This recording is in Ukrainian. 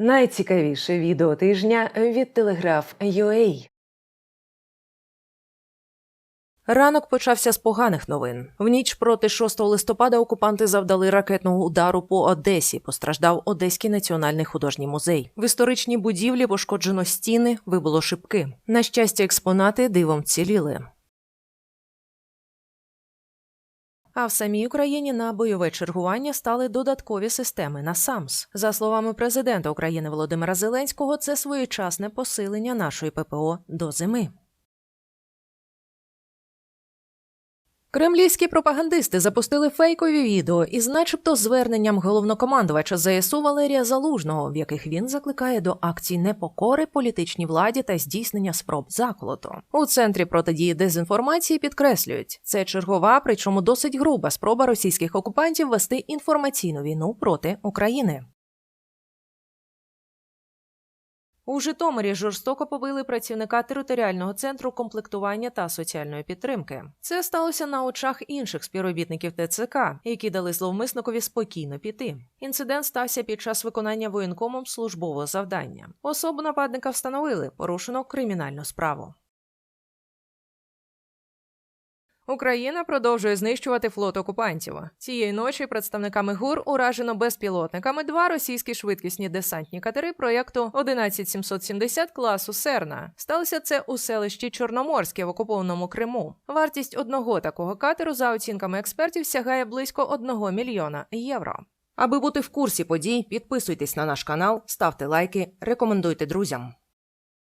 Найцікавіше відео тижня від Телеграф UA. Ранок почався з поганих новин. В ніч проти 6 листопада окупанти завдали ракетного удару по Одесі. Постраждав Одеський національний художній музей. В історичній будівлі пошкоджено стіни, вибило шибки. На щастя, експонати дивом ціліли. А в самій Україні на бойове чергування стали додаткові системи на САМС. За словами президента України Володимира Зеленського, це своєчасне посилення нашої ППО до зими. Кремлівські пропагандисти запустили фейкові відео із, начебто, зверненням головнокомандувача ЗСУ Валерія Залужного, в яких він закликає до акцій непокори політичній владі та здійснення спроб заколоту. У центрі протидії дезінформації підкреслюють, це чергова, причому досить груба спроба російських окупантів вести інформаційну війну проти України. У Житомирі жорстоко побили працівника територіального центру комплектування та соціальної підтримки. Це сталося на очах інших співробітників ТЦК, які дали зловмисникові спокійно піти. Інцидент стався під час виконання воєнкомом службового завдання. Особу нападника встановили, порушено кримінальну справу. Україна продовжує знищувати флот окупантів. Цієї ночі представниками ГУР уражено безпілотниками два російські швидкісні десантні катери проєкту 11770 класу Серна. Сталося це у селищі Чорноморське в окупованому Криму. Вартість одного такого катеру, за оцінками експертів, сягає близько 1 мільйона євро. Аби бути в курсі подій, підписуйтесь на наш канал, ставте лайки, рекомендуйте друзям.